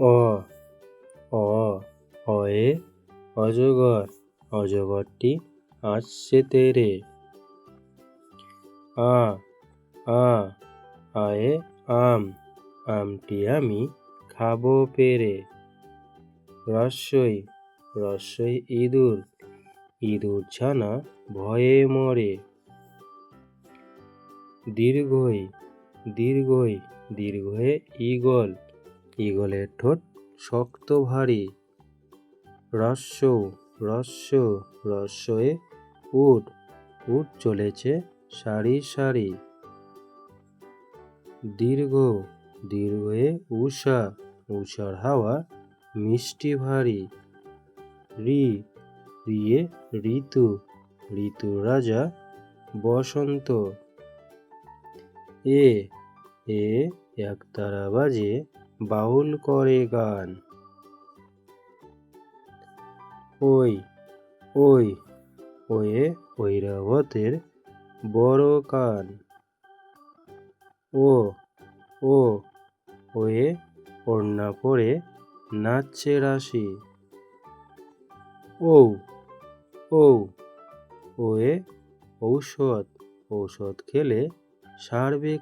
অ অ অয়ে অজগর, অজগরটি আসছে তেরে। আ আ, আয়ে আম, আমটি আমি খাব পেরে। রস্যই রস্যই ইঁদুর ইঁদুর ছানা ভয়ে মরে। দীর্ঘই দীর্ঘই দীর্ঘয়ে ঈগল ঈগলের ঠোঁট শক্ত ভারী। রস্য রস্য রস্যয়ে উট উট চলেছে সারি সারি। দীর্ঘ দীর্ঘয়ে উষা উষার হাওয়া মিষ্টি ভারী। রি, রিয়ে ঋতু ঋতুর রাজা বসন্ত। এ এ একতারা বাজে বাউল করে গান। ওই ওই, ওয়ে ঐরাবতের বড় কান। ও ও, ওয়ে ওড়না পরে নাচছে রাশি। ও ও ওয়ে ঔষধ ঔষধ খেলে সার্বিক